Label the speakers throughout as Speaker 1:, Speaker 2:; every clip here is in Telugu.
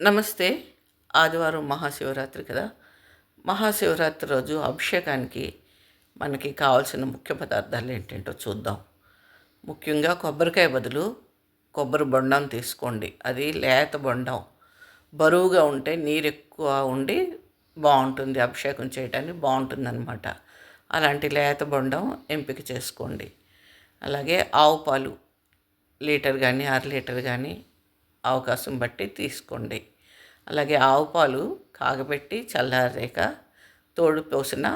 Speaker 1: नमस्ते। ఆదివారం మహాశివరాత్రి కదా? మహాశివరాత్రి రోజు అభిషేకానికి మనకి కావాల్సిన ముఖ్య పదార్థాలు ఏంటంటో చూద్దాం. ముఖ్యంగా కొబ్బరికాయ బదులు కొబ్బరి బొండం తీసుకోండి. అది లేత బొండం. బరువుగా ఉంటే నీరు ఎక్కువ ఉండి బాగుంటుంది. అభిషేకం చేయడానికి బాగుంటుంది అనమాట అలాంటి లేత బొండం ఎంపిక చేసుకోండి. అలాగే ఆవు పాలు లీటర్ కానీ అర లీటర్ కానీ అవకాశం బట్టి తీసుకోండి. అలాగే ఆవు పాలు కాగబెట్టి చల్లారాక తోడు పోసిన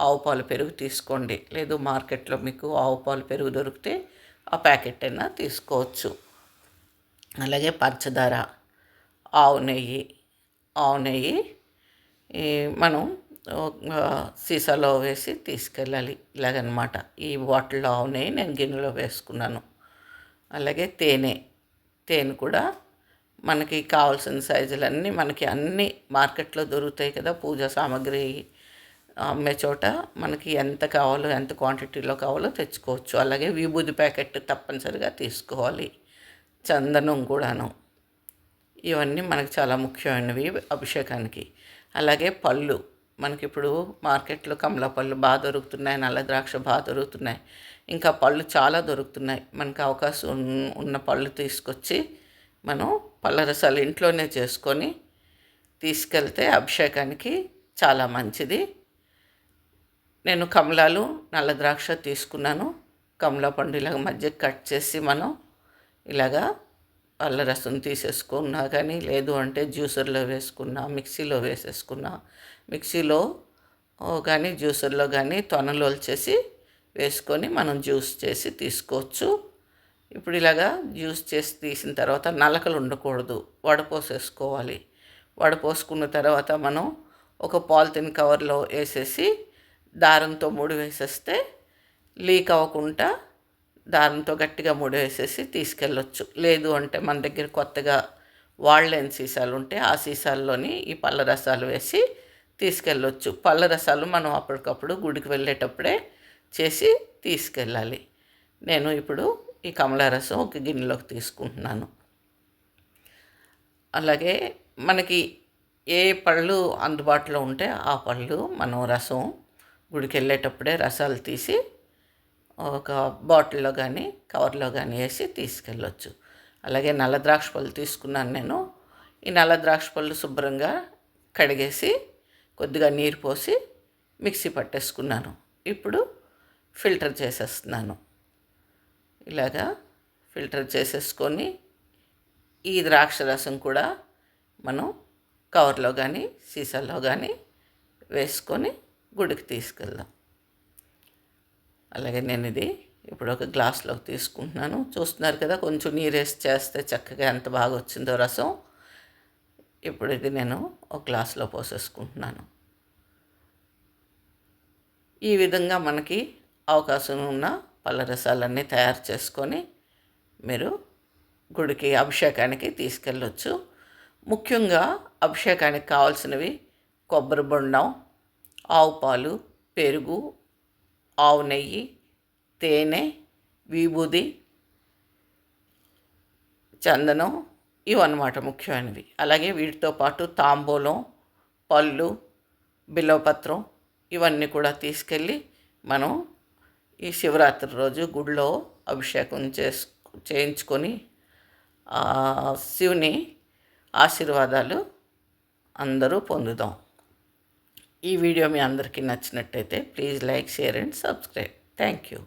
Speaker 1: ఆవు పాలు పెరుగు తీసుకోండి. లేదు మార్కెట్లో మీకు ఆవు పాలు పెరుగు దొరికితే ఆ ప్యాకెట్ అయినా తీసుకోవచ్చు. అలాగే పంచదార ఆవు నెయ్యి ఆవు నెయ్యి ఈ మనం సీసాలో వేసి తీసుకెళ్ళాలి. ఇలాగనమాట. ఈ బాటిల్లో ఆవు నెయ్యి నేను గిన్నెలో వేసుకున్నాను. అలాగే తేనె తేనె కూడా మనకి కావాల్సిన సైజులన్నీ మనకి అన్ని మార్కెట్లో దొరుకుతాయి కదా. పూజా సామాగ్రి అమ్మే చోట మనకి ఎంత కావాలో ఎంత క్వాంటిటీలో కావాలో తెచ్చుకోవచ్చు. అలాగే విభూది ప్యాకెట్ తప్పనిసరిగా తీసుకోవాలి. చందనం కూడాను. ఇవన్నీ మనకు చాలా ముఖ్యమైనవి అభిషేకానికి. అలాగే పళ్ళు. మనకి ఇప్పుడు మార్కెట్లో కమల పళ్ళు బాగా దొరుకుతున్నాయి నల్ల ద్రాక్ష బాగా దొరుకుతున్నాయి. ఇంకా పళ్ళు చాలా దొరుకుతున్నాయి. మనకు అవకాశం ఉన్న పళ్ళు తీసుకొచ్చి మనం పళ్ళ ఇంట్లోనే చేసుకొని తీసుకెళ్తే అభిషేకానికి చాలా మంచిది. నేను కమలాలు నల్ల ద్రాక్ష తీసుకున్నాను. కమలా పండు ఇలాగ మధ్య కట్ చేసి మనం ఇలాగా పళ్ళ రసం తీసేసుకున్నా కానీ లేదు అంటే జ్యూసర్లో వేసుకున్నా మిక్సీలో వేసేసుకున్నా మిక్సీలో కానీ జ్యూసర్లో కానీ తొనలు వచ్చేసి వేసుకొని మనం జ్యూస్ చేసి తీసుకోవచ్చు. ఇప్పుడు ఇలాగా జ్యూస్ చేసి తీసిన తర్వాత నలకలు ఉండకూడదు. వడపోసేసుకోవాలి వడపోసుకున్న తర్వాత మనం ఒక పాలిథిన్ కవర్లో వేసేసి దారంతో ముడి వేసేస్తే లీక్ అవ్వకుండా దారంతో గట్టిగా ముడి వేసేసి తీసుకెళ్ళొచ్చు. లేదు అంటే మన దగ్గర కొత్తగా వాళ్ళని సీసాలు ఉంటే ఆ సీసాల్లోని ఈ పళ్ళ రసాలు వేసి తీసుకెళ్ళొచ్చు. పళ్ళ రసాలు మనం అప్పటికప్పుడు గుడికి వెళ్ళేటప్పుడే చేసి తీసుకెళ్ళాలి. నేను ఇప్పుడు ఈ కమలారసం ఒక గిన్నెలోకి తీసుకుంటున్నాను. అలాగే మనకి ఏ పళ్ళు అందుబాటులో ఉంటే ఆ పళ్ళు మనం రసం గుడికి వెళ్ళేటప్పుడే రసాలు తీసి ఒక బాటిల్లో కానీ కవర్లో కానీ వేసి తీసుకెళ్ళొచ్చు. అలాగే నల్ల ద్రాక్ష పళ్ళు తీసుకున్నాను నేను. ఈ నల్ల ద్రాక్ష పళ్ళు శుభ్రంగా కడిగేసి కొద్దిగా నీరు పోసి మిక్సీ పట్టేసుకున్నాను. ఇప్పుడు ఫిల్టర్ చేసేస్తున్నాను. ఇలాగా ఫిల్టర్ చేసేసుకొని ఈ ద్రాక్ష రసం కూడా మనం కవర్లో కానీ సీసాలో కానీ వేసుకొని గుడికి తీసుకెళ్దాం. అలాగే నేను ఇది ఇప్పుడు ఒక గ్లాస్లోకి తీసుకుంటున్నాను. చూస్తున్నారు కదా కొంచెం నీరు వేసి చేస్తే చక్కగా ఎంత బాగా వచ్చిందో రసం. ఇప్పుడు ఇది నేను ఒక గ్లాస్లో పోసేసుకుంటున్నాను. ఈ విధంగా మనకి అవకాశం ఉన్న పళ్ళ రసాలన్నీ తయారు చేసుకొని మీరు గుడికి అభిషేకానికి తీసుకెళ్ళొచ్చు. ముఖ్యంగా అభిషేకానికి కావాల్సినవి కొబ్బరి బొండం ఆవు పాలు పెరుగు ఆవు నెయ్యి తేనె విభూది చందనం ఇవన్నమాట ముఖ్యమైనవి. అలాగే వీటితో పాటు తాంబూలం పళ్ళు బిల్వపత్రం ఇవన్నీ కూడా తీసుకెళ్ళి మనం ఈ శివరాత్రి రోజు గుడిలో అభిషేకం చేసు చేయించుకొని శివుని ఆశీర్వాదాలు అందరూ పొందుదాం. ఈ వీడియో మీ అందరికీ నచ్చినట్టయితే please like share and subscribe. Thank you.